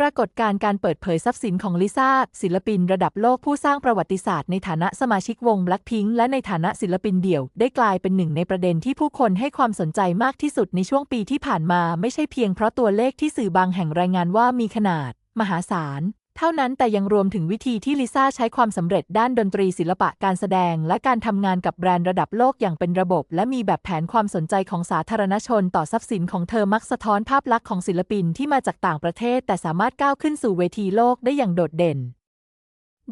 ปรากฏการ์การเปิดเผยทรัพย์สินของลิซ่า ศิลปินระดับโลกผู้สร้างประวัติศาสตร์ในฐานะสมาชิกวง Blackpink และในฐานะศิลปินเดี่ยว ได้กลายเป็นหนึ่งในประเด็นที่ผู้คนให้ความสนใจมากที่สุดในช่วงปีที่ผ่านมา ไม่ใช่เพียงเพราะตัวเลขที่สื่อบางแห่งรายงานว่ามีขนาด มหาศาล เท่านั้นแต่ยังรวมถึงวิธีที่ลิซ่าใช้ความสำเร็จด้านดนตรีศิลปะการแสดง และการทำงานกับแบรนด์ระดับโลกอย่างเป็นระบบ และมีแบบแผนความสนใจของสาธารณชนต่อทรัพย์สินของเธอมักสะท้อนภาพลักษณ์ของศิลปินที่มาจากต่างประเทศ แต่สามารถก้าวขึ้นสู่เวทีโลกได้อย่างโดดเด่น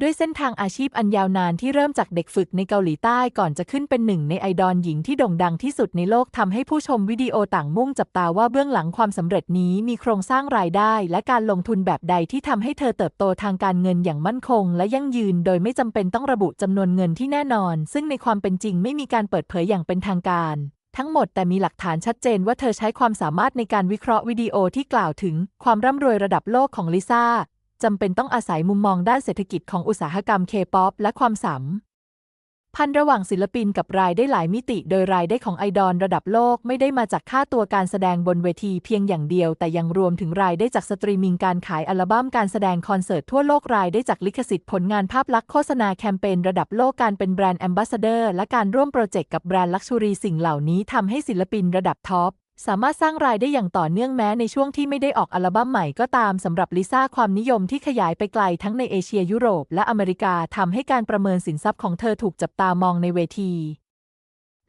ด้วยเส้นทางอาชีพอันยาวนานที่เริ่มจากเด็กฝึกในเกาหลีใต้ก่อนจะขึ้นเป็นหนึ่งในไอดอลหญิงที่โด่งดังที่สุดในโลกทำให้ผู้ชมวิดีโอต่างมุ่งจับตาว่าเบื้องหลังความสำเร็จนี้มีโครงสร้างรายได้และการลงทุนแบบใดที่ทำให้เธอเติบโตทางการเงินอย่างมั่นคง และยั่งยืนโดยไม่จำเป็นต้องระบุจำนวนเงินที่แน่นอน ซึ่งในความเป็นจริงไม่มีการเปิดเผยอย่างเป็นทางการทั้งหมดแต่มีหลักฐานชัดเจนว่าเธอใช้ความสามารถในการวิเคราะห์วิดีโอที่กล่าวถึง ความร่ำรวยระดับโลกของลิซ่า จำเป็นต้องอาศัยมุมมองด้านเศรษฐกิจของอุตสาหกรรมเคป๊อปและความสัมพันธ์ระหว่างศิลปินกับรายได้หลายมิติ โดยรายได้ของไอดอลระดับโลกไม่ได้มาจากค่าตัวการแสดงบนเวทีเพียงอย่างเดียว แต่ยังรวมถึงรายได้จากสตรีมมิ่งการขายอัลบั้มการแสดงคอนเสิร์ตทั่วโลกรายได้จากลิขสิทธิ์ผลงานภาพลักษณ์โฆษณาแคมเปญระดับโลกการเป็นแบรนด์แอมบาสเดอร์และการร่วมโปรเจกต์กับแบรนด์ลักชัวรี่สิ่งเหล่านี้ทำให้ศิลปินระดับท็อป สามารถสร้างรายได้อย่างต่อเนื่องแม้ในช่วงที่ไม่ได้ออกอัลบั้มใหม่ก็ตามสำหรับลิซ่าความนิยมที่ขยายไปไกลทั้งในเอเชียยุโรป และอเมริกาทำให้การประเมินสินทรัพย์ของเธอถูกจับตามองในเวที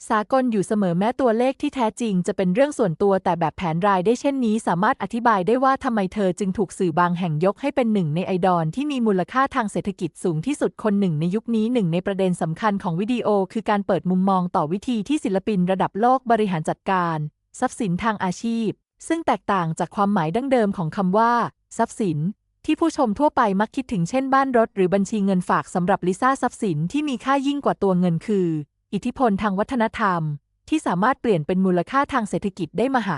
สากลอยู่เสมอแม้ตัวเลขที่แท้จริงจะเป็นเรื่องส่วนตัวแต่แบบแผนรายได้เช่นนี้สามารถอธิบายได้ว่าทำไมเธอจึงถูกสื่อบางแห่งยกให้เป็นหนึ่งในไอดอลที่มีมูลค่าทางเศรษฐกิจสูงที่สุดคนหนึ่งในยุคนี้หนึ่งในประเด็นสำคัญของวิดีโอ คือการเปิดมุมมองต่อวิธีที่ศิลปินระดับโลกบริหารจัดการ ทรัพย์สินทางอาชีพ ซึ่งแตกต่างจากความหมายดั้งเดิมของคำว่า ทรัพย์สิน ที่ผู้ชมทั่วไปมักคิดถึงเช่นบ้านรถ หรือบัญชีเงินฝากสำหรับลิซ่าทรัพย์สินที่มีค่ายิ่งกว่าตัวเงินคือ อิทธิพลทางวัฒนธรรม ที่สามารถเปลี่ยนเป็นมูลค่าทางเศรษฐกิจได้มหา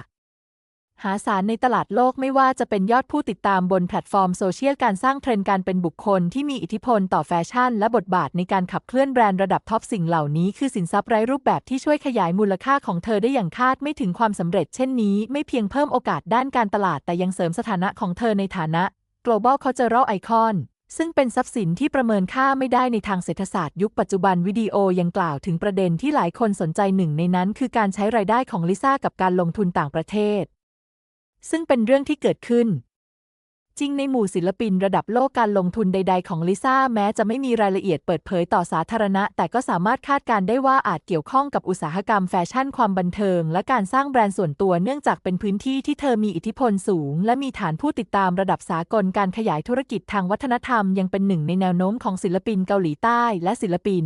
หาศาลในตลาดโลกไม่ว่าจะเป็นยอดผู้ติดตามบนแพลตฟอร์มโซเชียลการสร้างเทรนด์การเป็นบุคคลที่มีอิทธิพลต่อแฟชั่น และบทบาทในการขับเคลื่อนแบรนด์ระดับท็อปสิ่งเหล่านี้คือสินทรัพย์ไร้รูปแบบที่ช่วยขยายมูลค่าของเธอได้อย่างคาดไม่ถึงความสำเร็จเช่นนี้ ไม่เพียงเพิ่มโอกาสด้านการตลาดแต่ยังเสริมสถานะของเธอในฐานะ global cultural icon ซึ่งเป็นทรัพย์สินที่ประเมินค่าไม่ได้ในทางเศรษฐศาสตร์ยุคปัจจุบันวิดีโอยังกล่าวถึงประเด็นที่หลายคนสนใจหนึ่งในนั้น คือการใช้รายได้ของลิซ่ากับการลงทุนต่างประเทศ ซึ่งเป็นเรื่องที่เกิดขึ้น จริงในหมู่ศิลปินระดับโลกการลงทุนใด ๆ ของลิซ่าแม้จะไม่มีรายละเอียดเปิดเผยต่อสาธารณะ แต่ก็สามารถคาดการได้ว่าอาจเกี่ยวข้องกับอุตสาหกรรมแฟชั่นความบันเทิง และการสร้างแบรนด์ส่วนตัวเนื่องจากเป็นพื้นที่ที่เธอมีอิทธิพลสูง และมีฐานผู้ติดตามระดับสากลการขยายธุรกิจทางวัฒนธรรมยังเป็นหนึ่งในแนวโน้มของศิลปินเกาหลีใต้และศิลปิน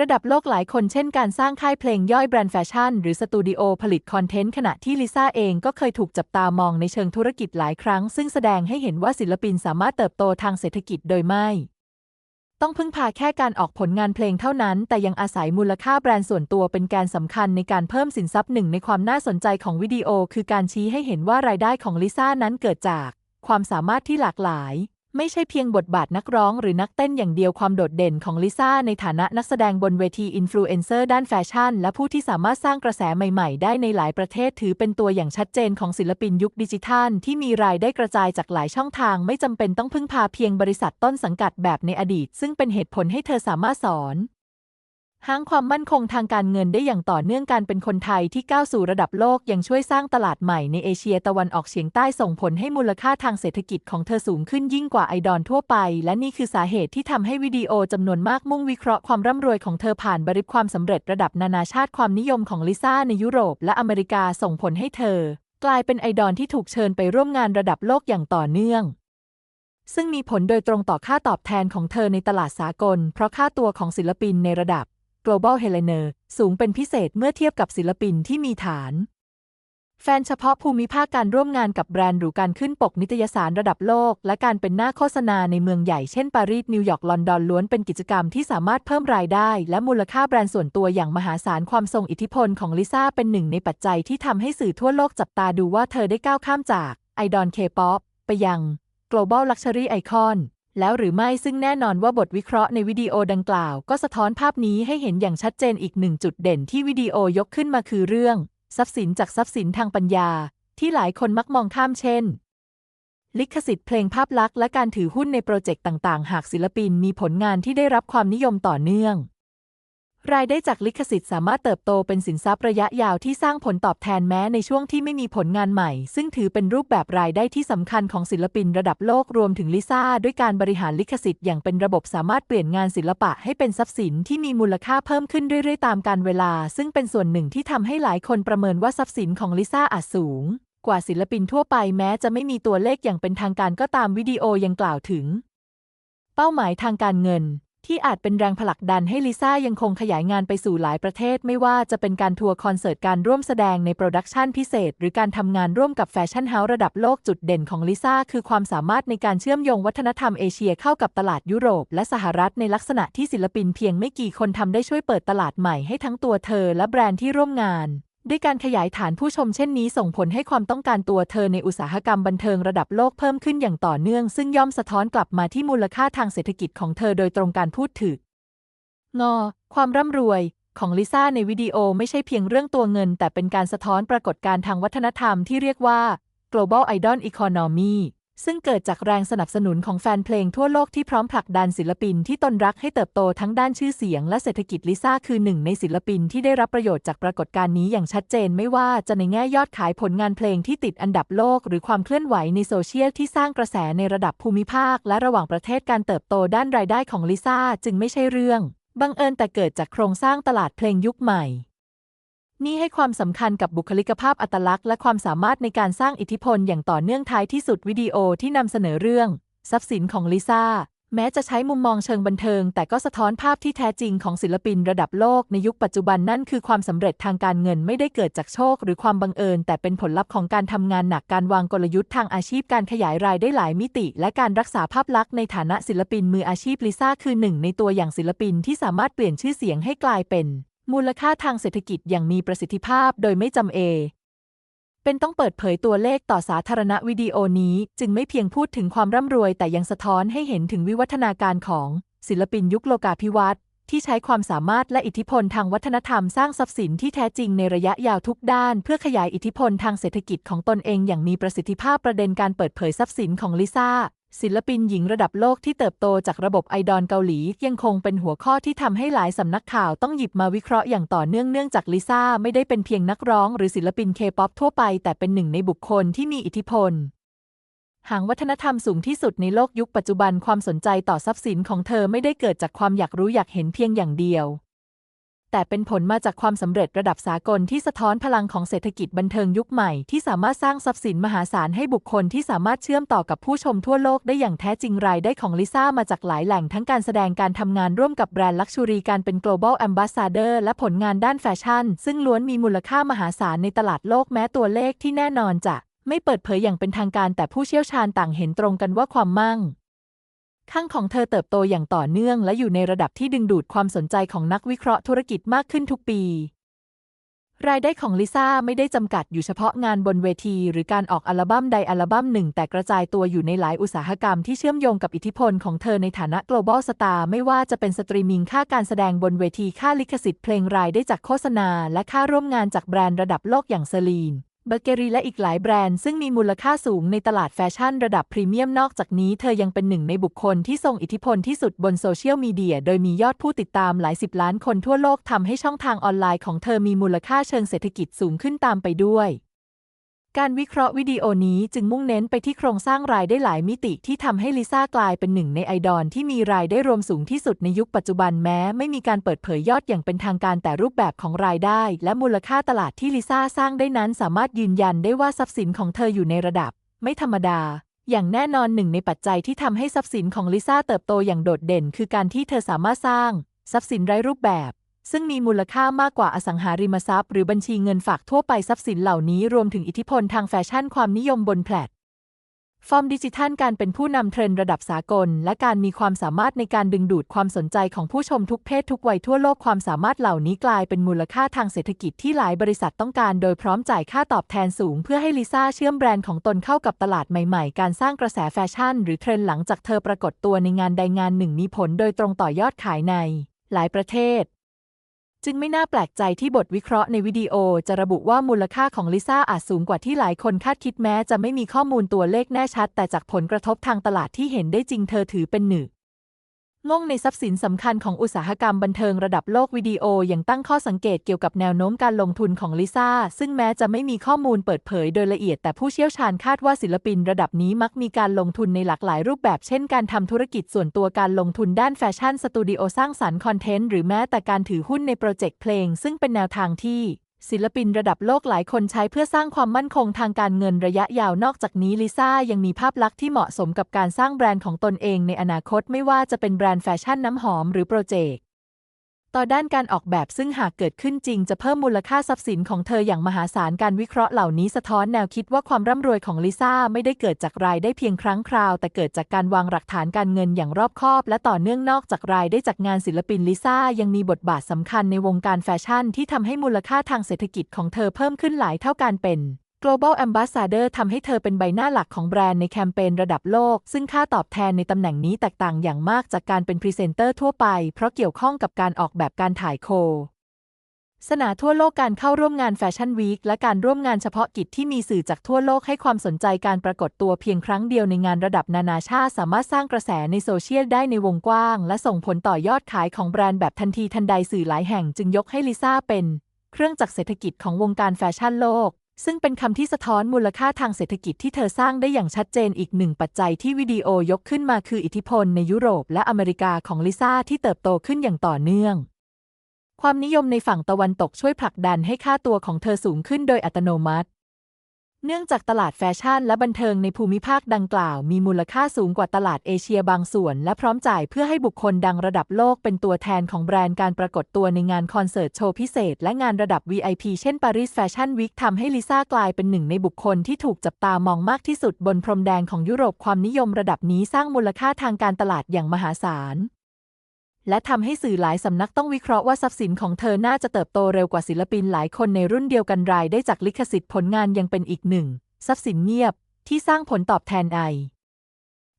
ระดับโลกหลายคนเช่นการสร้างค่ายเพลงย่อยแบรนด์แฟชั่น หรือสตูดิโอผลิตคอนเทนต์ขณะที่ลิซ่าเองก็เคยถูกจับตามองในเชิงธุรกิจหลายครั้ง ซึ่งแสดงให้เห็นว่าศิลปินสามารถเติบโตทางเศรษฐกิจโดยไม่ ต้องพึ่งพาแค่การออกผลงานเพลงเท่านั้น แต่ยังอาศัยมูลค่าแบรนด์ส่วนตัวเป็นแกนสำคัญในการเพิ่มสินทรัพย์หนึ่งในความน่าสนใจของวิดีโอ คือการชี้ให้เห็นว่ารายได้ของลิซ่านั้นเกิดจาก ความสามารถที่หลากหลาย ไม่ใช่เพียงบทบาทนักร้องหรือนักเต้นอย่างเดียวความโดดเด่นของลิซ่าในฐานะนักแสดงบนเวทีอินฟลูเอนเซอร์ด้านแฟชั่น และผู้ที่สามารถสร้างกระแสใหม่ๆ ได้ในหลายประเทศถือเป็นตัวอย่างชัดเจนของศิลปินยุคดิจิทัล ที่มีรายได้กระจายจากหลายช่องทาง ไม่จำเป็นต้องพึ่งพาเพียงบริษัทต้นสังกัดแบบในอดีต ซึ่งเป็นเหตุผลให้เธอสามารถสอน ห้างความมั่นคงทางการเงินได้อย่างต่อเนื่องการเป็นคนไทยที่ก้าวสู่ระดับโลกยังช่วยสร้างตลาดใหม่ในเอเชียตะวันออกเฉียงใต้ส่งผลให้มูลค่าทางเศรษฐกิจของเธอสูงขึ้นยิ่งกว่าไอดอลทั่วไป และนี่คือสาเหตุที่ทำให้วิดีโอจำนวนมากมุ่งวิเคราะห์ความร่ำรวยของเธอผ่านบริบความสำเร็จระดับนานาชาติความนิยมของลิซ่าในยุโรปและอเมริกาส่งผลให้เธอ กลายเป็นไอดอลที่ถูกเชิญไปร่วมงานระดับโลกอย่างต่อเนื่องซึ่งมีผลโดยตรงต่อค่าตอบแทนของเธอในตลาดสากล เพราะค่าตัวของศิลปินในระดับ global h e l e n e r สูงเป็นพิเศษเมื่อเทียบกับศิลปินที่มีฐาน แฟนเฉพาะภูมิภาคการร่วมงานกับแบรนด์หรือการขึ้นปกนิตยสารระดับโลก และการเป็นหน้าโฆษณาในเมืองใหญ่เช่นปารีสนิวยอร์กลอนดอนล้วนเป็นกิจกรรมที่สามารถเพิ่มรายได้ และมูลค่าแบรนด์ส่วนตัวอย่างมหาศาลความทรงอิทธิพลของลิซ่าเป็นหนึ่งในปัจจัยที่ทำให้สื่อทั่วโลกจับตาดูว่าเธอได้ก้าวข้ามจากไอดอลเคป๊อปไปยัง global luxury icon แล้วหรือไม่ซึ่งแน่นอนว่าบทวิเคราะห์ในวิดีโอดังกล่าว ก็สะท้อนภาพนี้ให้เห็นอย่างชัดเจนอีกหนึ่งจุดเด่นที่วิดีโอยกขึ้นมาคือเรื่อง ทรัพย์สินจากทรัพย์สินทางปัญญา ที่หลายคนมักมองข้ามเช่น ลิขสิทธิ์เพลงภาพลักษณ์และการถือหุ้นในโปรเจกต์ต่าง ๆ หากศิลปินมีผลงานที่ได้รับความนิยมต่อเนื่อง รายได้จากลิขสิทธิ์สามารถเติบโตเป็นสินทรัพย์ระยะยาวที่สร้างผลตอบแทนแม้ในช่วงที่ไม่มีผลงานใหม่ ซึ่งถือเป็นรูปแบบรายได้ที่สำคัญของศิลปินระดับโลกรวมถึงลิซ่าด้วยการบริหารลิขสิทธิ์อย่างเป็นระบบสามารถเปลี่ยนงานศิลปะให้เป็นทรัพย์สินที่มีมูลค่าเพิ่มขึ้นเรื่อยๆ ตามกาลเวลา ซึ่งเป็นส่วนหนึ่งที่ทำให้หลายคนประเมินว่าทรัพย์สินของลิซ่าอาจสูง กว่าศิลปินทั่วไปแม้จะไม่มีตัวเลขอย่างเป็นทางการก็ตามวิดีโอยังกล่าวถึง เป้าหมายทางการเงิน ที่อาจเป็นแรงผลักดันให้ลิซ่ายังคงขยายงานไปสู่หลายประเทศ ไม่ว่าจะเป็นการทัวร์คอนเสิร์ตการร่วมแสดงในโปรดักชันพิเศษ หรือการทำงานร่วมกับแฟชั่นเฮาส์ระดับโลกจุดเด่นของลิซ่าคือความสามารถในการเชื่อมโยงวัฒนธรรมเอเชียเข้ากับตลาดยุโรป และสหรัฐในลักษณะที่ศิลปินเพียงไม่กี่คนทำได้ช่วยเปิดตลาดใหม่ให้ทั้งตัวเธอและแบรนด์ที่ร่วมงาน ด้วยการขยายฐานผู้ชมเช่นนี้ส่งผลให้ความต้องการตัวเธอในอุตสาหกรรมบันเทิงระดับโลกเพิ่มขึ้นอย่างต่อเนื่อง ซึ่งย่อมสะท้อนกลับมาที่มูลค่าทางเศรษฐกิจของเธอโดยตรงการพูดถึงงอ ความร่ำรวยของลิซ่าในวิดีโอไม่ใช่เพียงเรื่องตัวเงิน แต่เป็นการสะท้อนปรากฏการณ์ทางวัฒนธรรมที่เรียกว่า global idol economy ซึ่งเกิดจากแรงสนับสนุนของแฟนเพลงทั่วโลกที่พร้อมผลักดันศิลปินที่ตนรักให้เติบโตทั้งด้านชื่อเสียงและเศรษฐกิจลิซ่าคือหนึ่งในศิลปินที่ได้รับประโยชน์จากปรากฏการณ์นี้อย่างชัดเจนไม่ว่าจะในแง่ยอดขายผลงานเพลงที่ติดอันดับโลก หรือความเคลื่อนไหวในโซเชียลที่สร้างกระแสในระดับภูมิภาค และระหว่างประเทศการเติบโตด้านรายได้ของลิซ่าจึงไม่ใช่เรื่องบังเอิญแต่เกิดจากโครงสร้างตลาดเพลงยุคใหม่ นี่ให้ความสำคัญกับบุคลิกภาพอัตลักษณ์และความสามารถในการสร้างอิทธิพลอย่างต่อเนื่องท้ายที่สุดวิดีโอที่นำเสนอเรื่อง ทรัพย์สินของลิซ่า แม้จะใช้มุมมองเชิงบันเทิง แต่ก็สะท้อนภาพที่แท้จริงของศิลปินระดับโลกในยุคปัจจุบันนั่นคือความสำเร็จทางการเงินไม่ได้เกิดจากโชค หรือความบังเอิญ แต่เป็นผลลัพธ์ของการทำงานหนักการวางกลยุทธ์ทางอาชีพการขยายรายได้หลายมิติ และการรักษาภาพลักษณ์ในฐานะศิลปินมืออาชีพลิซ่าคือหนึ่งในตัวอย่างศิลปินที่สามารถเปลี่ยนชื่อเสียงให้กลายเป็น มูลค่าทางเศรษฐกิจอย่างมีประสิทธิภาพโดยไม่จำเอ เป็นต้องเปิดเผยตัวเลขต่อสาธารณะวิดีโอนี้จึงไม่เพียงพูดถึงความร่ำรวย แต่ยังสะท้อนให้เห็นถึงวิวัฒนาการของศิลปินยุคโลกาภิวัตน์ที่ใช้ความสามารถและอิทธิพลทางวัฒนธรรมสร้างทรัพย์สินที่แท้จริงในระยะยาวทุกด้าน เพื่อขยายอิทธิพลทางเศรษฐกิจของตนเองอย่างมีประสิทธิภาพประเด็นการเปิดเผยทรัพย์สินของลิซ่า ศิลปินหญิงระดับโลกที่เติบโตจากระบบไอดอลเกาหลี ยังคงเป็นหัวข้อที่ทำให้หลายสำนักข่าวต้องหยิบมาวิเคราะห์อย่างต่อเนื่องเนื่องจากลิซ่าไม่ได้เป็นเพียงนักร้องหรือศิลปินเคป๊อปทั่วไป แต่เป็นหนึ่งในบุคคลที่มีอิทธิพล หางวัฒนธรรมสูงที่สุดในโลกยุคปัจจุบันความสนใจต่อทรัพย์สินของเธอไม่ได้เกิดจากความอยากรู้อยากเห็นเพียงอย่างเดียว แต่เป็นผลมาจากความสำเร็จระดับสากลที่สะท้อนพลังของเศรษฐกิจบันเทิงยุคใหม่ที่สามารถสร้างทรัพย์สินมหาศาลให้บุคคลที่สามารถเชื่อมต่อกับผู้ชมทั่วโลกได้อย่างแท้จริงรายได้ของลิซ่ามาจากหลายแหล่งทั้งการแสดงการทำงานร่วมกับแบรนด์ลักชูรีการเป็น global ambassador และผลงานด้านแฟชั่น ซึ่งล้วนมีมูลค่ามหาศาลในตลาดโลกแม้ตัวเลขที่แน่นอนจะไม่เปิดเผยอย่างเป็นทางการแต่ผู้เชี่ยวชาญต่างเห็นตรงกันว่าความมั่ง คั่งของเธอเติบโตอย่างต่อเนื่อง และอยู่ในระดับที่ดึงดูดความสนใจของนักวิเคราะห์ธุรกิจมากขึ้นทุกปี รายได้ของลิซ่าไม่ได้จำกัดอยู่เฉพาะงานบนเวที หรือการออกอัลบั้มใดอัลบั้มหนึ่ง แต่กระจายตัวอยู่ในหลายอุตสาหกรรมที่เชื่อมโยงกับอิทธิพลของเธอในฐานะ global star ไม่ว่าจะเป็นสตรีมมิ่งค่าการแสดงบนเวทีค่าลิขสิทธิ์เพลงรายได้จากโฆษณา และค่าร่วมงานจากแบรนด์ระดับโลกอย่างเซรีน เบเกอรี่และอีกหลายแบรนด์ซึ่งมีมูลค่าสูงในตลาดแฟชั่นระดับพรีเมียมนอกจากนี้เธอยังเป็นหนึ่งในบุคคลที่ทรงอิทธิพลที่สุดบนโซเชียลมีเดีย โดยมียอดผู้ติดตามหลายสิบล้านคนทั่วโลกทำให้ช่องทางออนไลน์ของเธอมีมูลค่าเชิงเศรษฐกิจสูงขึ้นตามไปด้วย การวิเคราะห์วิดีโอนี้จึงมุ่งเน้นไปที่โครงสร้างรายได้หลายมิติที่ทำให้ลิซ่ากลายเป็นหนึ่งในไอดอลที่มีรายได้รวมสูงที่สุดในยุคปัจจุบันแม้ ไม่มีการเปิดเผยยอดอย่างเป็นทางการแต่รูปแบบของรายได้ และมูลค่าตลาดที่ลิซ่าสร้างได้นั้นสามารถยืนยันได้ว่าทรัพย์สินของเธออยู่ในระดับ ไม่ธรรมดา อย่างแน่นอนหนึ่งในปัจจัยที่ทำให้ทรัพย์สินของลิซ่าเติบโตอย่างโดดเด่น คือการที่เธอสามารถสร้าง ทรัพย์สินไร้รูปแบบ ซึ่งมีมูลค่ามากกว่าอสังหาริมทรัพย์หรือบัญชีเงินฝากทั่วไปทรัพย์สินเหล่านี้รวมถึงอิทธิพลทางแฟชั่นความนิยมบนแพลตฟอร์มดิจิทัลการเป็นผู้นำเทรนด์ระดับสากล และการมีความสามารถในการดึงดูดความสนใจของผู้ชมทุกเพศทุกวัยทั่วโลกความสามารถเหล่านี้กลายเป็นมูลค่าทางเศรษฐกิจที่หลายบริษัทต้องการโดยพร้อมจ่ายค่าตอบแทนสูง เพื่อให้ลิซ่าเชื่อมแบรนด์ของตนเข้ากับตลาดใหม่ๆ การสร้างกระแสแฟชั่น หรือเทรนด์หลังจากเธอปรากฏตัวในงานใดงานหนึ่งมีผลโดยตรงต่อยอดขายใน หลายประเทศ จึงไม่น่าแปลกใจที่บทวิเคราะห์ในวิดีโอจะระบุว่ามูลค่าของลิซ่าอาจสูงกว่าที่หลายคนคาดคิดแม้จะไม่มีข้อมูลตัวเลขแน่ชัด แต่จากผลกระทบทางตลาดที่เห็นได้จริงเธอถือเป็นหนึ่ง งงในทรัพย์สินสำคัญของอุตสาหกรรมบันเทิงระดับโลกวิดีโออยังตั้งข้อสังเกตเกี่ยวกับแนวโน้มการลงทุนของลิซ่า ซึ่งแม้จะไม่มีข้อมูลเปิดเผยโดยละเอียดแต่ผู้เชี่ยวชาญคาดว่าศิลปินระดับนี้มักมีการลงทุนในหลากหลายรูปแบบเช่นการทำธุรกิจส่วนตัวการลงทุนด้านแฟชั่นสตูดิโอสร้างสรรค์คอนเทนต์หรือแม้แต่การถือหุ้นในโปรเจกต์เพลง ซึ่งเป็นแนวทางที่ ศิลปินระดับโลกหลายคนใช้เพื่อสร้างความมั่นคงทางการเงินระยะยาวนอกจากนี้ลิซ่ายังมีภาพลักษณ์ที่เหมาะสมกับการสร้างแบรนด์ของตนเองในอนาคตไม่ว่าจะเป็นแบรนด์แฟชั่นน้ำหอมหรือโปรเจกต์ ต่อด้านการออกแบบซึ่งหากเกิดขึ้นจริงจะเพิ่มมูลค่าทรัพย์สินของเธออย่างมหาศาลการวิเคราะห์เหล่านี้สะท้อนแนวคิดว่าความร่ำรวยของลิซ่าไม่ได้เกิดจากรายได้เพียงครั้งคราว แต่เกิดจากการวางหลักฐานการเงินอย่างรอบคอบ และต่อเนื่องนอกจากรายได้จากงานศิลปินลิซ่ายังมีบทบาทสำคัญในวงการแฟชั่นที่ทำให้มูลค่าทางเศรษฐกิจของเธอเพิ่มขึ้นหลายเท่าการเป็น Global Ambassador ทำให้เธอเป็นใบหน้าหลักของแบรนด์ในแคมเปญระดับโลก ซึ่งค่าตอบแทนในตำแหน่งนี้แตกต่างอย่างมากจากการเป็นพรีเซนเตอร์ทั่วไป เพราะเกี่ยวข้องกับการออกแบบการถ่ายโค สนาทั่วโลกการเข้าร่วมงานแฟชั่นวีคและการร่วมงานเฉพาะกิจที่มีสื่อจากทั่วโลกให้ความสนใจการปรากฏตัวเพียงครั้งเดียวในงานระดับนานาชาติ สามารถสร้างกระแสในโซเชียลได้ในวงกว้าง และส่งผลต่อยอดขายของแบรนด์แบบทันทีทันใดสื่อหลายแห่งจึงยกให้ลิซ่าเป็น เครื่องจักรเศรษฐกิจของวงการแฟชั่นโลก ซึ่งเป็นคำที่สะท้อนมูลค่าทางเศรษฐกิจที่เธอสร้างได้อย่างชัดเจนอีกหนึ่งปัจจัยที่วิดีโอยกขึ้นมาคืออิทธิพลในยุโรปและอเมริกาของลิซ่าที่เติบโตขึ้นอย่างต่อเนื่อง ความนิยมในฝั่งตะวันตกช่วยผลักดันให้ค่าตัวของเธอสูงขึ้นโดยอัตโนมัติ เนื่องจากตลาดแฟชั่นและบันเทิงในภูมิภาคดังกล่าว มีมูลค่าสูงกว่าตลาดเอเชียบางส่วน และพร้อมจ่ายเพื่อให้บุคคลดังระดับโลกเป็นตัวแทนของแบรนด์การปรากฏตัวในงานคอนเสิร์ตโชว์พิเศษ และงานระดับ VIP เช่น Paris Fashion Week ทำให้ลิซ่ากลายเป็นหนึ่งในบุคคลที่ถูกจับตามองมากที่สุดบนพรมแดงของยุโรปความนิยมระดับนี้สร้างมูลค่าทางการตลาดอย่างมหาศาล และทำให้สื่อหลายสำนักต้องวิเคราะห์ว่าทรัพย์สินของเธอน่าจะเติบโตเร็วกว่าศิลปินหลายคนในรุ่นเดียวกันรายได้จากลิขสิทธิ์ผลงานยังเป็นอีกหนึ่ง ทรัพย์สินเงียบที่สร้างผลตอบแทนไอ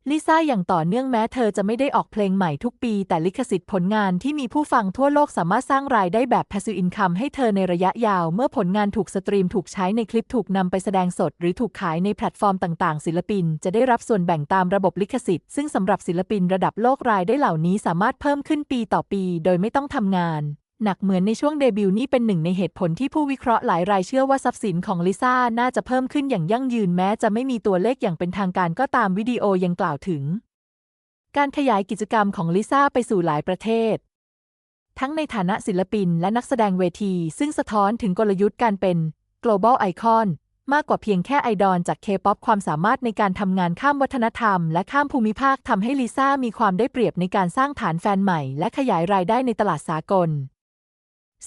ลิซ่าอย่างต่อเนื่องแม้เธอจะไม่ได้ออกเพลงใหม่ทุกปี แต่ลิขสิทธิ์ผลงานที่มีผู้ฟังทั่วโลกสามารถสร้างรายได้แบบ passive income ให้เธอในระยะยาว เมื่อผลงานถูกสตรีมถูกใช้ในคลิปถูกนำไปแสดงสด หรือถูกขายในแพลตฟอร์มต่างๆ ศิลปิน จะได้รับส่วนแบ่งตามระบบลิขสิทธิ์ซึ่งสำหรับศิลปินระดับโลกรายได้เหล่านี้สามารถเพิ่มขึ้นปีต่อปี โดยไม่ต้องทำงาน หนักเหมือนในช่วงเดบิวต์นี่เป็นหนึ่งในเหตุผลที่ผู้วิเคราะห์หลายรายเชื่อว่าทรัพย์สินของลิซ่าน่าจะเพิ่มขึ้นอย่างยั่งยืนแม้จะไม่มีตัวเลขอย่างเป็นทางการก็ตามวิดีโอยังกล่าวถึง การขยายกิจกรรมของลิซ่าไปสู่หลายประเทศ ทั้งในฐานะศิลปินและนักแสดงเวที ซึ่งสะท้อนถึงกลยุทธ์การเป็น global icon มากกว่าเพียงแค่ไอดอลจากเคป๊อปความสามารถในการทำงานข้ามวัฒนธรรม และข้ามภูมิภาคทำให้ลิซ่ามีความได้เปรียบในการสร้างฐานแฟนใหม่ และขยายรายได้ในตลาดสากล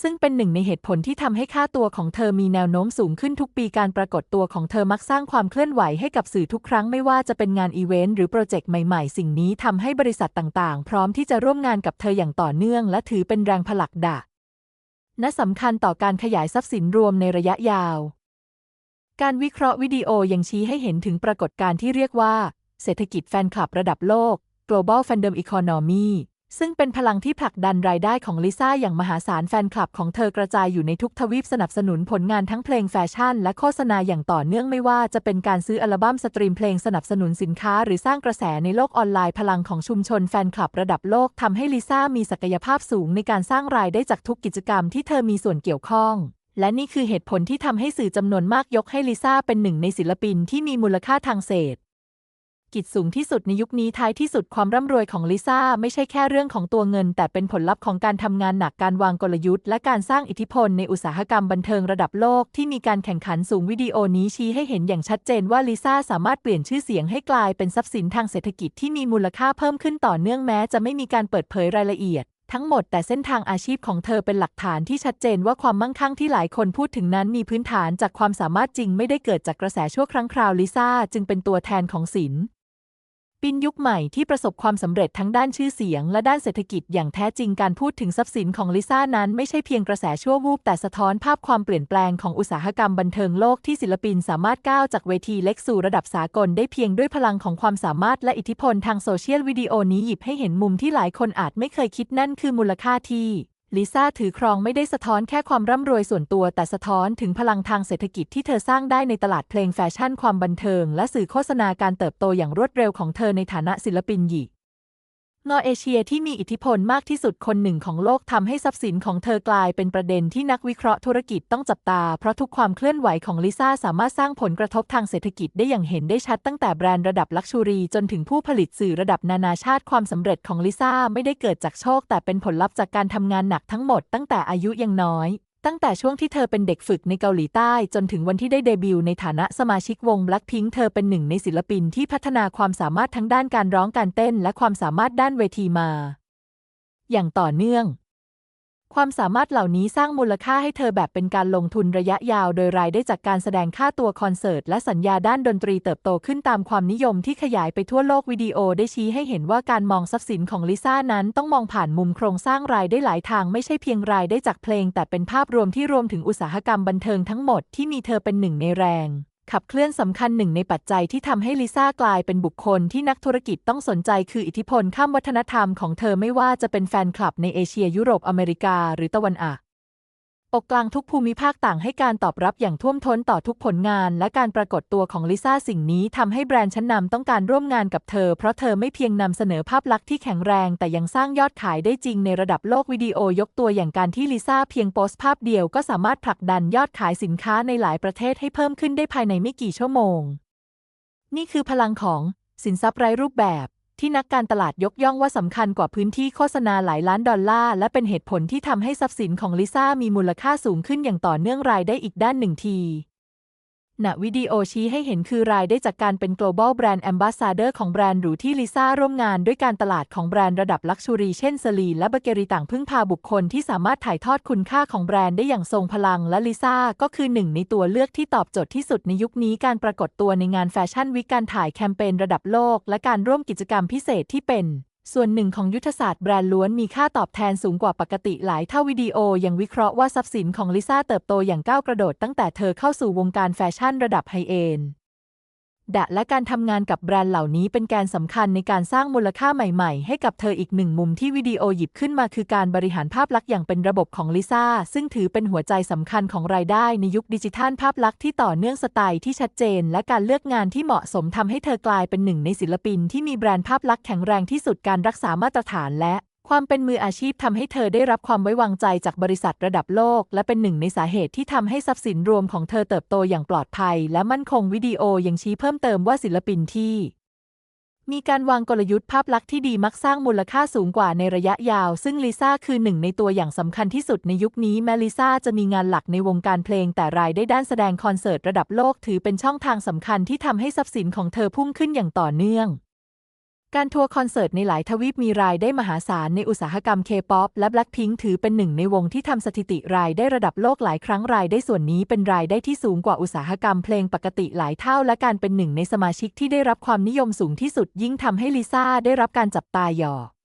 ซึ่งเป็นหนึ่งในเหตุผลที่ทำให้ค่าตัวของเธอมีแนวโน้มสูงขึ้นทุกปีการปรากฏตัวของเธอมักสร้างความเคลื่อนไหวให้กับสื่อทุกครั้งไม่ว่าจะเป็นงานอีเวนต์หรือโปรเจกต์ใหม่ๆ สิ่งนี้ทำให้บริษัทต่างๆ พร้อมที่จะร่วมงานกับเธออย่างต่อเนื่อง และถือเป็นแรงผลักดันและสำคัญต่อการขยายทรัพย์สินรวมในระยะยาว การวิเคราะห์วิดีโอยังชี้ให้เห็นถึงปรากฏการณ์ที่เรียกว่า เศรษฐกิจแฟนคลับระดับโลก global fandom economy ซึ่งเป็นพลังที่ผลักดันรายได้ของลิซ่าอย่างมหาศาลแฟนคลับของเธอกระจายอยู่ในทุกทวีปสนับสนุนผลงานทั้งเพลงแฟชั่น และโฆษณาอย่างต่อเนื่องไม่ว่าจะเป็นการซื้ออัลบั้มสตรีมเพลงสนับสนุนสินค้า หรือสร้างกระแสในโลกออนไลน์พลังของชุมชนแฟนคลับระดับโลกทำให้ลิซ่ามีศักยภาพสูงในการสร้างรายได้จากทุกกิจกรรมที่เธอมีส่วนเกี่ยวข้อง และนี่คือเหตุผลที่ทำให้สื่อจำนวนมากยกให้ลิซ่าเป็นหนึ่งในศิลปินที่มีมูลค่าทางเศรษฐ กิจสูงที่สุดในยุคนี้ท้ายที่สุดความร่ำรวยของลิซ่าไม่ใช่แค่เรื่องของตัวเงิน แต่เป็นผลลัพธ์ของการทำงานหนักการวางกลยุทธ์ และการสร้างอิทธิพลในอุตสาหกรรมบันเทิงระดับโลกที่มีการแข่งขันสูงวิดีโอนี้ชี้ให้เห็นอย่างชัดเจนว่าลิซ่าสามารถเปลี่ยนชื่อเสียงให้กลายเป็นทรัพย์สินทางเศรษฐกิจที่มีมูลค่าเพิ่มขึ้นต่อเนื่องแม้จะไม่มีการเปิดเผยรายละเอียดทั้งหมดแต่เส้นทางอาชีพของเธอเป็นหลักฐานที่ชัดเจนว่าความมั่งคั่งที่หลายคนพูดถึงนั้นมีพื้นฐานจากความสามารถจริงไม่ได้เกิดจากกระแสชั่วครั้งคราวลิซ่าจึงเป็นตัวแทนของศิลปิ นยุคใหม่ที่ประสบความสำเร็จทั้งด้านชื่อเสียงและด้านเศรษฐกิจอย่างแท้จริงการพูดถึงทรัพย์สินของลิซ่านั้นไม่ใช่เพียงกระแสชั่ววูบแต่สะท้อนภาพความเปลี่ยนแปลงของอุตสาหกรรมบันเทิงโลกที่ศิลปินสามารถก้าวจากเวทีเล็กสู่ระดับสากลได้เพียงด้วยพลังของความสามารถและอิทธิพลทางโซเชียลวิดีโอนี้หยิบให้เห็นมุมที่หลายคนอาจไม่เคยคิดนั่นคือมูลค่าที่ ลิซ่าถือครองไม่ได้สะท้อนแค่ความร่ำรวยส่วนตัว แต่สะท้อนถึงพลังทางเศรษฐกิจที่เธอสร้างได้ในตลาดเพลงแฟชั่นความบันเทิง และสื่อโฆษณาการเติบโตอย่างรวดเร็วของเธอในฐานะศิลปินหญิง งอเอเชียที่มีอิทธิพลมากที่สุดคนหนึ่งของโลกทำให้ทรัพย์สินของเธอกลายเป็นประเด็นที่นักวิเคราะห์ธุรกิจต้องจับตา เพราะทุกความเคลื่อนไหวของลิซ่าสามารถสร้างผลกระทบทางเศรษฐกิจได้อย่างเห็นได้ชัดตั้งแต่แบรนด์ระดับลักชูรี จนถึงผู้ผลิตสื่อระดับนานาชาติความสำเร็จของลิซ่าไม่ได้เกิดจากโชค แต่เป็นผลลัพธ์จากการทำงานหนักทั้งหมดตั้งแต่อายุยังน้อย ตั้งแต่ช่วงที่เธอเป็นเด็กฝึกในเกาหลีใต้ จนถึงวันที่ได้เดบิวต์ในฐานะสมาชิกวง Blackpink เธอเป็นหนึ่งในศิลปินที่พัฒนาความสามารถทั้งด้านการร้องการเต้น และความสามารถด้านเวทีมา อย่างต่อเนื่อง ความสามารถเหล่านี้สร้างมูลค่าให้เธอแบบเป็นการลงทุนระยะยาว โดยรายได้จากการแสดงค่าตัวคอนเสิร์ต และสัญญาด้านดนตรีเติบโตขึ้นตามความนิยมที่ขยายไปทั่วโลกวิดีโอได้ชี้ให้เห็นว่าการมองทรัพย์สินของลิซ่านั้นต้องมองผ่านมุมโครงสร้างรายได้หลายทางไม่ใช่เพียงรายได้จากเพลง แต่เป็นภาพรวมที่รวมถึงอุตสาหกรรมบันเทิงทั้งหมดที่มีเธอเป็นหนึ่งในแรง ขับเคลื่อนสำคัญหนึ่งในปัจจัยที่ทำให้ลิซ่ากลายเป็นบุคคลที่นักธุรกิจต้องสนใจคืออิทธิพลข้ามวัฒนธรรมของเธอไม่ว่าจะเป็นแฟนคลับในเอเชียยุโรปอเมริกาหรือตะวันออก กลางทุกภูมิภาคต่างให้การตอบรับอย่างท่วมท้นต่อทุกผลงาน และการปรากฏตัวของลิซ่าสิ่งนี้ทำให้แบรนด์ชั้นนำต้องการร่วมงานกับเธอ เพราะเธอไม่เพียงนำเสนอภาพลักษณ์ที่แข็งแรง แต่ยังสร้างยอดขายได้จริงในระดับโลกวิดีโอยกตัวอย่างการที่ลิซ่าเพียงโพสต์ภาพเดียวก็สามารถผลักดันยอดขายสินค้าในหลายประเทศให้เพิ่มขึ้นได้ภายในไม่กี่ชั่วโมง นี่คือพลังของสินทรัพย์ไร้รูปแบบ ที่นักการตลาดยกย่องว่าสำคัญกว่าพื้นที่โฆษณาหลายล้านดอลลาร์ และเป็นเหตุผลที่ทำให้ทรัพย์สินของลิซ่ามีมูลค่าสูงขึ้นอย่างต่อเนื่องรายได้อีกด้านหนึ่งที ณวิดีโอชี้ให้เห็นคือรายได้จากการเป็น global brand ambassador ของแบรนด์หรูที่ลิซ่าร่วมงานด้วยการตลาดของแบรนด์ระดับลักชูรีเช่นสลีและเบเกอรี่ต่างพึ่งพาบุคคลที่สามารถถ่ายทอดคุณค่าของแบรนด์ได้อย่างทรงพลังและลิซ่าก็คือหนึ่งในตัวเลือกที่ตอบโจทย์ที่สุดในยุคนี้การปรากฏตัวในงานแฟชั่นวิกการถ่ายแคมเปญระดับโลก และการร่วมกิจกรรมพิเศษที่เป็น ส่วนหนึ่งของยุทธศาสตร์แบรนด์ล้วนมีค่าตอบแทนสูงกว่าปกติหลายเท่าวิดีโอยังวิเคราะห์ว่าทรัพย์สินของลิซ่าเติบโตอย่างก้าวกระโดดตั้งแต่เธอเข้าสู่วงการแฟชั่นระดับไฮเอ็นด์ ดะและการทำงานกับแบรนด์เหล่านี้เป็นแกนสำคัญในการสร้างมูลค่าใหม่ๆ ให้กับเธออีกหนึ่งมุมที่วิดีโอหยิบขึ้นมาคือการบริหารภาพลักษณ์อย่างเป็นระบบของลิซ่าซึ่งถือเป็นหัวใจสำคัญของรายได้ในยุคดิจิทัลภาพลักษณ์ที่ต่อเนื่องสไตล์ที่ชัดเจน และการเลือกงานที่เหมาะสมทำให้เธอกลายเป็นหนึ่งในศิลปิน ที่มีแบรนด์ภาพลักษณ์แข็งแรงที่สุดการรักษามาตรฐานและ ความเป็นมืออาชีพทำให้เธอได้รับความไว้วางใจจากบริษัทระดับโลก และเป็นหนึ่งในสาเหตุที่ทำให้ทรัพย์สินรวมของเธอเติบโตอย่างปลอดภัย และมั่นคงวิดีโอยังชี้เพิ่มเติมว่าศิลปินที่ มีการวางกลยุทธ์ภาพลักษณ์ที่ดีมักสร้างมูลค่าสูงกว่าในระยะยาว ซึ่งลิซ่าคือหนึ่งในตัวอย่างสำคัญที่สุดในยุคนี้แม้ลิซ่าจะมีงานหลักในวงการเพลงแต่รายได้ด้านแสดงคอนเสิร์ตระดับโลกถือเป็นช่องทางสำคัญที่ทำให้ทรัพย์สินของเธอพุ่งขึ้นอย่างต่อเนื่อง การทัวร์คอนเสิร์ตในหลายทวีปมีรายได้มหาศาลในอุตสาหกรรมเคป๊อปและ Black พิงคถือเป็นหนึ่งในวงที่ทำสถิติรายได้ระดับโลกหลายครั้งรายได้ส่วนนี้เป็นรายได้ที่สูงกว่าอุตสาหกรรมเพลงปกติหลายเท่า และการเป็นหนึ่งในสมาชิกที่ได้รับความนิยมสูงที่สุดยิ่งทำให้ลิซ่าได้รับการจับตาหยอก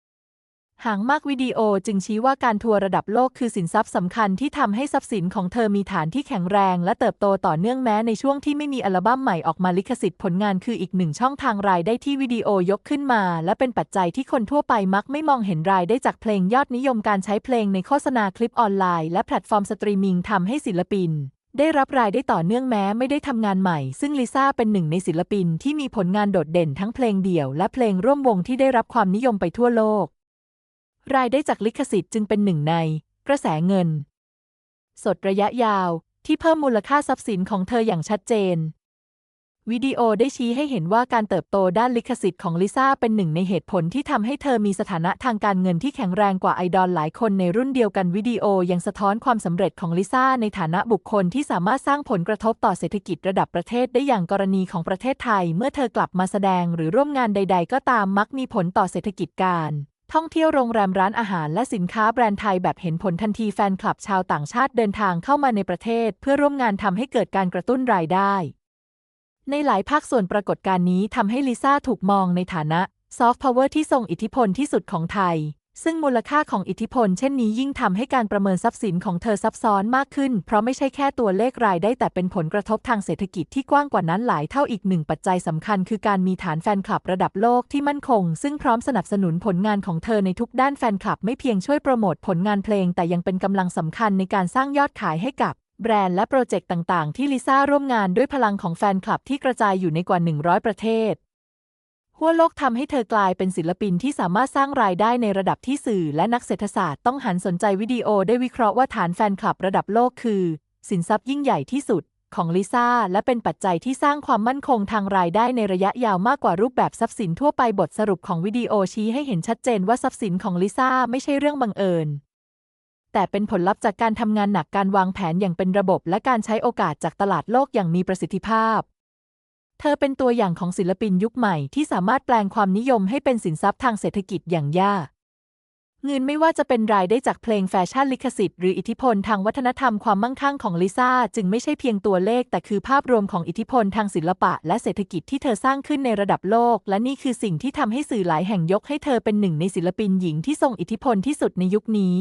หางมากวิดีโอจึงชี้ว่าการทัวร์ระดับโลกคือสินทรัพย์สำคัญที่ทำให้ทรัพย์สินของเธอมีฐานที่แข็งแรงและเติบโตต่อเนื่องแม้ในช่วงที่ไม่มีอัลบั้มใหม่ออกมาลิขสิทธิ์ผลงานคืออีกหนึ่งช่องทางรายได้ที่วิดีโอยกขึ้นมา และเป็นปัจจัยที่คนทั่วไปมักไม่มองเห็นรายได้จากเพลงยอดนิยมการใช้เพลงในโฆษณาคลิปออนไลน์และแพลตฟอร์มสตรีมมิ่งทำให้ศิลปินได้รับรายได้ต่อเนื่องแม้ไม่ได้ทำงานใหม่ ซึ่งลิซ่าเป็นหนึ่งในศิลปินที่มีผลงานโดดเด่นทั้งเพลงเดี่ยวและเพลงร่วมวงที่ได้รับความนิยมไปทั่วโลก รายได้จากลิขสิทธิ์จึงเป็นหนึ่งใน กระแสเงิน สดระยะยาวที่เพิ่มมูลค่าทรัพย์สินของเธออย่างชัดเจน วิดีโอได้ชี้ให้เห็นว่าการเติบโตด้านลิขสิทธิ์ของลิซ่าเป็นหนึ่งในเหตุผลที่ทำให้เธอมีสถานะทางการเงินที่แข็งแรงกว่าไอดอลหลายคนในรุ่นเดียวกันวิดีโอยังสะท้อนความสำเร็จของลิซ่าในฐานะบุคคลที่สามารถสร้างผลกระทบต่อเศรษฐกิจระดับประเทศได้อย่างกรณีของประเทศไทย เมื่อเธอกลับมาแสดงหรือร่วมงานใด ๆ ก็ตามมักมีผลต่อเศรษฐกิจการ ท่องเที่ยวโรงแรมร้านอาหารและสินค้าแบรนด์ไทยแบบเห็นผลทันทีแฟนคลับชาวต่างชาติเดินทางเข้ามาในประเทศ เพื่อร่วมงานทำให้เกิดการกระตุ้นรายได้ ในหลายภาคส่วนปรากฏการณ์นี้ทำให้ลิซ่าถูกมองในฐานะซอฟต์พาวเวอร์ที่ทรงอิทธิพลที่สุดของไทย ซึ่งมูลค่าของอิทธิพลเช่นนี้ยิ่งทำให้การประเมินทรัพย์สินของเธอซับซ้อนมากขึ้น เพราะไม่ใช่แค่ตัวเลขรายได้แต่เป็นผลกระทบทางเศรษฐกิจที่กว้างกว่านั้นหลายเท่าอีกหนึ่งปัจจัยสำคัญคือการมีฐานแฟนคลับระดับโลกที่มั่นคง ซึ่งพร้อมสนับสนุนผลงานของเธอในทุกด้านแฟนคลับไม่เพียงช่วยโปรโมทผลงานเพลง แต่ยังเป็นกำลังสำคัญในการสร้างยอดขายให้กับแบรนด์และโปรเจกต์ต่าง ๆ ที่ลิซ่าร่วมงานด้วยพลังของแฟนคลับที่กระจายอยู่ในกว่า 100 ประเทศ ทั่วโลกทำให้เธอกลายเป็นศิลปินที่สามารถสร้างรายได้ในระดับที่สื่อและนักเศรษฐศาสตร์ต้องหันสนใจวิดีโอได้วิเคราะห์ว่าฐานแฟนคลับระดับโลกคือ สินทรัพย์ยิ่งใหญ่ที่สุดของลิซ่าและเป็นปัจจัยที่สร้างความมั่นคงทางรายได้ในระยะยาวมากกว่ารูปแบบทรัพย์สินทั่วไปบทสรุปของวิดีโอชี้ให้เห็นชัดเจนว่าทรัพย์สินของลิซ่าไม่ใช่เรื่องบังเอิญ แต่เป็นผลลัพธ์จากการทำงานหนักการวางแผนอย่างเป็นระบบ และการใช้โอกาสจากตลาดโลกอย่างมีประสิทธิภาพ เธอเป็นตัวอย่างของศิลปินยุคใหม่ที่สามารถแปลงความนิยมให้เป็นสินทรัพย์ทางเศรษฐกิจอย่างยากเงินไม่ว่าจะเป็นรายได้จากเพลงแฟชั่นลิขสิทธิ์หรืออิทธิพลทางวัฒนธรรมความมั่งคั่งของลิซ่าจึงไม่ใช่เพียงตัวเลข แต่คือภาพรวมของอิทธิพลทางศิลปะและเศรษฐกิจที่เธอสร้างขึ้นในระดับโลก และนี่คือสิ่งที่ทำให้สื่อหลายแห่งยกให้เธอเป็นหนึ่งในศิลปินหญิงที่ทรงอิทธิพลที่สุดในยุคนี้